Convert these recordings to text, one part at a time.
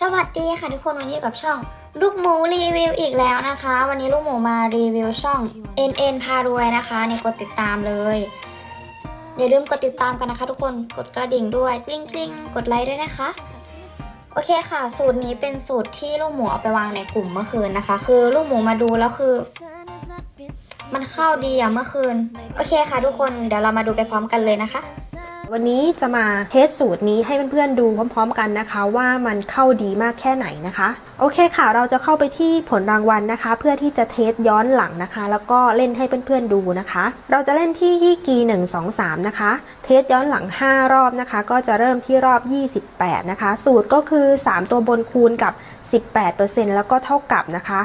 สวัสดีค่ะทุกคนวันนี้กับช่อง ลูกหมูรีวิวอีกแล้วนะคะ วันนี้ลูกหมูมารีวิวช่อง NN พารวยนะคะเนี่ยกดติดตามเลย อย่าลืมกดติดตามกันนะคะ ทุกคนกดกระดิ่งด้วยกลิ้งกลิ้งกดไลค์ด้วยนะคะ โอเคค่ะ สูตรนี้เป็นสูตรที่ลูกหมูเอาไปวางในกลุ่มเมื่อคืนนะคะ คือลูกหมูมาดูแล้วคือ มันเข้าดีอะเมื่อคืน โอเคค่ะ ทุกคนเดี๋ยวเรามาดูไปพร้อมกันเลยนะคะ วันนี้จะมาเทสสูตรนี้ให้เพื่อนๆดูพร้อมๆกันนะคะ ว่ามันเข้าดีมากแค่ไหนนะคะ โอเคค่ะ เราจะเข้าไปที่ผลรางวัลนะคะ เพื่อที่จะเทสย้อนหลังนะคะ แล้วก็เล่นให้เพื่อนๆดูนะคะ เราจะเล่นที่ยี่กี1 2 3นะคะ เทสย้อนหลัง 5 รอบนะคะ ก็จะเริ่มที่รอบ 28 นะคะ สูตรก็คือ 3 ตัวบนคูณกับ 18%แล้วก็เท่ากับนะคะ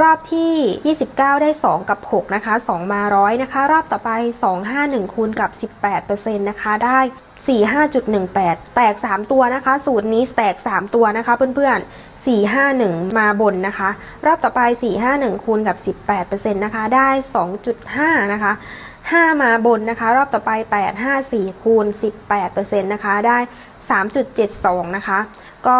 รอบที่ 29 ได้ 2 กับ 6 นะคะ 2 มาร้อยนะคะ รอบต่อไป 2 5 1 คูณกับ 18%นะคะได้ 45.18 แตก 3 ตัวนะคะ สูตรนี้แตก 3 ตัวนะคะเพื่อนๆ 451 มาบนนะคะ รอบต่อไป 451 คูณกับ 18%นะคะได้ 2.5 นะคะ 5 มาบนนะคะ รอบต่อไป 854 คูณ 18%นะคะได้ 3.72 นะคะ ก็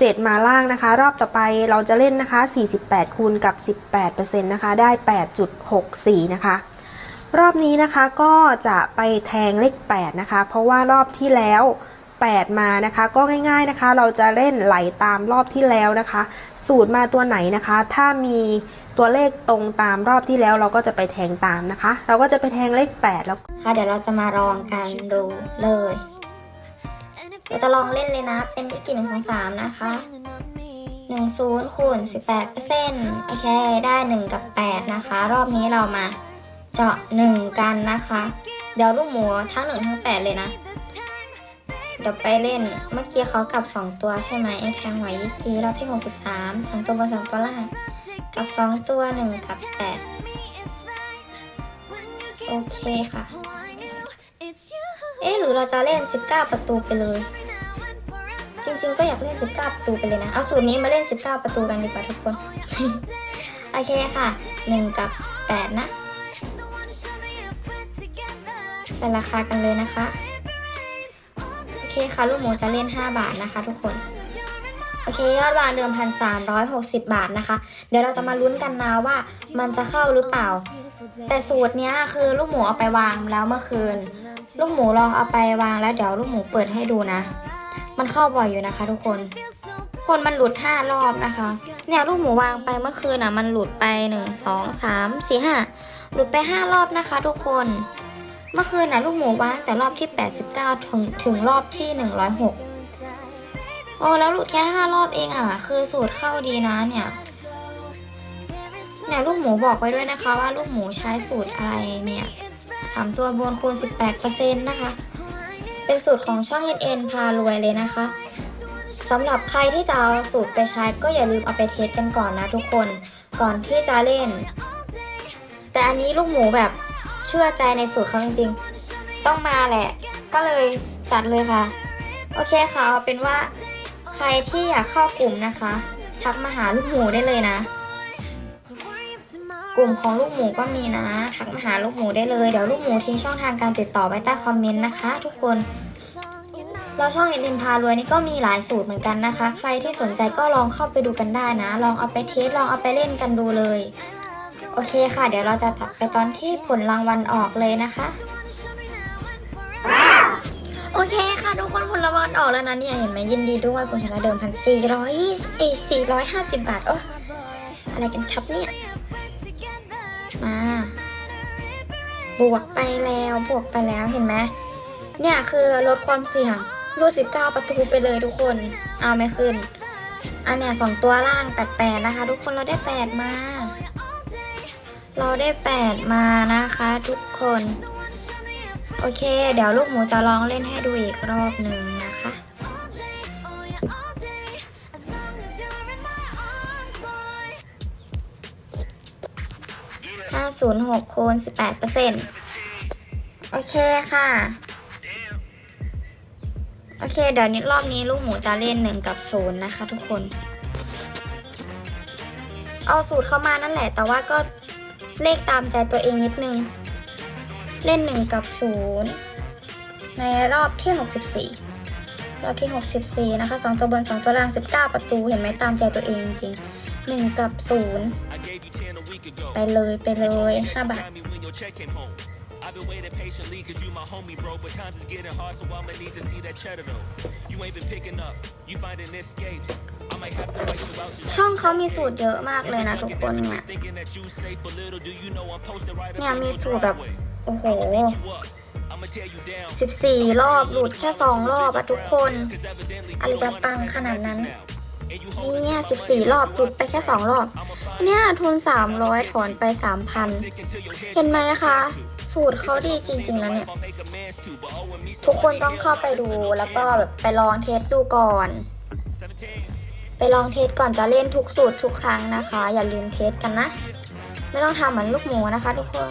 7 มาล่างนะคะ รอบต่อไปเราจะเล่นนะคะ 48 คูณกับ 18%นะคะ ได้ 8.64 นะคะ รอบนี้นะคะก็จะไปแทงเลข 8 นะคะ เพราะว่ารอบที่แล้ว 8 มานะคะ ก็ง่าย ๆนะคะ เราจะเล่นไหลตามรอบที่แล้วนะคะ สูตรมาตัวไหนนะคะ ถ้ามีตัวเลขตรงตามรอบที่แล้วเราก็จะไปแทงตามนะคะ เราก็จะไปแทงเลข 8 แล้วค่ะเดี๋ยวเราจะมาลองกันดูเลย เราจะลองเล่นเลยนะ เป็นอีกกี่หนึ่งสองสามนะคะหนึ่งศูนย์คูณสิบแปดเปอร์เซ็นต์โอเค ได้หนึ่งกับแปดนะคะ รอบนี้เรามาเจาะหนึ่งกันนะคะ เดี๋ยวลูกหมูทั้งหนึ่งทั้งแปดเลยนะ เดี๋ยวไปเล่น เมื่อกี้เขากลับสองตัวใช่ไหมไอ้แทงไหวยี่กีรอบที่หกสิบสามสองตัวบนสองตัวล่างกับสองตัวหนึ่งกับแปดโอเคค่ะ เอ๊ะหรือเราจะเล่น 19 ประตูไปเลย จริงๆ ก็อยากเล่น 19 ประตูไปเลยนะ เอาสูตรนี้มาเล่น 19 ประตูกันดีกว่าทุกคน โอเคค่ะ 1 กับ 8 นะ ใส่ราคากันเลยนะคะ โอเคค่ะ ลูกหมูจะเล่น 5 บาทนะคะ ทุกคนโอเคยอดวางเดิมพันสามร้อยหกสิบบาทนะคะ เดี๋ยวเราจะมาลุ้นกันนะว่ามันจะเข้าหรือเปล่า แต่สูตรเนี้ยคือลูกหมูเอาไปวางแล้วเมื่อคืน ลูกหมูลองเอาไปวางแล้วเดี๋ยวลูกหมูเปิดให้ดูนะ มันเข้าบ่อยอยู่นะคะ ทุกคน คนมันหลุดห้ารอบนะคะ เนี่ยลูกหมูวางไปเมื่อคืนอะ มันหลุดไปหนึ่งสองสามสี่ห้าหลุดไปห้ารอบนะคะ ทุกคน เมื่อคืนน่ะลูกหมูวางแต่รอบที่แปดสิบเก้าถึงถึงรอบที่หนึ่งร้อยหกโอ้แล้วหลุดแค่ห้ารอบเองอะ คือสูตรเข้าดีนะเนี่ยเนี่ยลูกหมูบอกไว้ด้วยนะคะว่าลูกหมูใช้สูตรอะไรเนี่ย สามตัวบนคูณ 18%นะคะ เป็นสูตรของช่องเอ็นพารวยเลยนะคะสำหรับใครที่จะเอาสูตรไปใช้ก็อย่าลืมเอาไปเทสกันก่อนนะทุกคน ก่อนที่จะเล่น แต่อันนี้ลูกหมูแบบเชื่อใจในสูตรเขาจริงๆ ต้องมาแหละ ก็เลยจัดเลยค่ะ โอเคค่ะเอาเป็นว่าใครที่อยากเข้ากลุ่มนะคะ ทักมาหาลูกหมูได้เลยนะ กลุ่มของลูกหมูก็มีนะทักมาหาลูกหมูได้เลย เดี๋ยวลูกหมูทิ้งช่องทางการติดต่อไว้ใต้คอมเมนต์นะคะ ทุกคนเราช่องเอ็นเอ็นพารวยนี่ก็มีหลายสูตรเหมือนกันนะคะ ใครที่สนใจก็ลองเข้าไปดูกันได้นะ ลองเอาไปเทสลองเอาไปเล่นกันดูเลย โอเคค่ะ เดี๋ยวเราจะตัดไปตอนที่ผลรางวัลออกเลยนะคะ โอเคค่ะ ทุกคนผลรางวัลออกแล้วนะเนี่ยเห็นไหมยินดีด้วยคุณชนะเดิมพันสี่ร้อยเอสี่ร้อยห้าสิบบาทโอ้อะไรกันครับเนี่ย มา บวกไปแล้วบวกไปแล้วเห็นไหมเนี่ยคือลดความเสี่ยงรูดสิบเก้าประตูไปเลยทุกคน เอาไม่ขึ้น อันเนี้ยสองตัวล่างแปดแปดนะคะ ทุกคนเราได้แปดมา เราได้แปดมานะคะ ทุกคน โอเค เดี๋ยวลูกหมูจะลองเล่นให้ดูอีกรอบหนึ่ง นะคะห้าศูนย์หกคูณสิบแปดเปอร์เซ็นต์โอเคค่ะ โอเค เดี๋ยวนี้รอบนี้ลูกหมูจะเล่นหนึ่งกับศูนย์นะคะทุกคน เอาสูตรเข้ามานั่นแหละ แต่ว่าก็เลขตามใจตัวเองนิดนึง เล่นหนึ่งกับศูนย์ในรอบที่หกสิบสี่รอบที่ 64 นะคะ 2 ตัวบน 2 ตัวล่าง 19 ประตู เห็นไหมตามใจตัวเองจริง 1 กับ 0 ไปเลยไปเลย5บาท I've been waiting patiently cause you my homie bro But times is getting hard so I'ma need to see that cheddar though You ain't been picking up, you finding escapes I might have to write you out just ช่องเขามีสูตรเยอะมากเลยนะทุกคนเนี่ย thinking that you safe But little do you know I'm posted right up เนี่ยมีสูตรแบบ โอ้โห you up I'ma tear you down 14รอบหลุดแค่2รอบอะทุกคน อะไรจะปังขนาดนั้น เนี่ย14รอบหลุดไปแค่2รอบ เนี่ยทุน300ถอนไป3,000เห็นไหมคะ สูตรเขาดีจริงๆแล้วเนี่ย ทุกคนต้องเข้าไปดูแล้วก็แบบไปลองเทสดูก่อน ไปลองเทสก่อนจะเล่นทุกสูตรทุกครั้งนะคะ อย่าลืมเทสกันนะ ไม่ต้องทำเหมือนลูกหมูนะคะทุกคน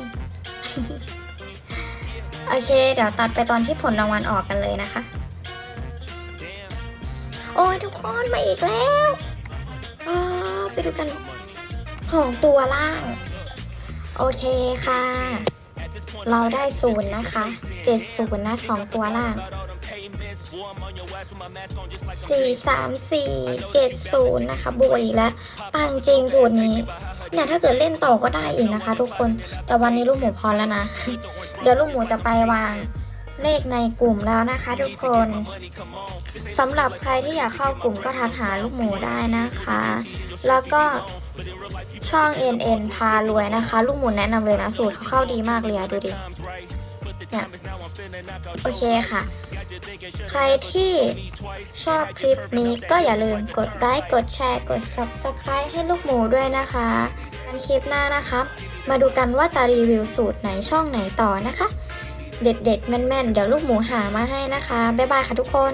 โอเค เดี๋ยวตัดไปตอนที่ผลรางวัลออกกันเลยนะคะ โอ้ยทุกคนมาอีกแล้วอ้าไปดูกันของตัวล่าง โอเคค่ะ เราได้ศูนย์นะคะเจ็ดศูนย์นะสองตัวล่างสี่สามสี่เจ็ดศูนย์นะคะบวกอีกแล้วปังจริงสูตรนี้เนี่ยถ้าเกิดเล่นต่อก็ได้อีกนะคะ ทุกคนแต่วันนี้ลูกหมูพอแล้วนะ เดี๋ยวลูกหมูจะไปวาง เลขในกลุ่มแล้วนะคะทุกคนสำหรับใครที่อยากเข้ากลุ่มก็ทักหาลูกหมูได้นะคะ แล้วก็ช่อง NN พารวยนะคะ ลูกหมูแนะนำเลยนะสูตรเขาเข้าดีมากเลยอะดูดิเนี่ยโอเคค่ะ ใครที่ชอบคลิปนี้ก็อย่าลืมกดไลค์กดแชร์กด Subscribe ให้ลูกหมูด้วยนะคะกันคลิปหน้านะคะ มาดูกันว่าจะรีวิวสูตรไหนช่องไหนต่อนะคะ เด็ดๆ แม่นๆ เดี๋ยวลูกหมูหามาให้นะคะ บ๊ายบายค่ะทุกคน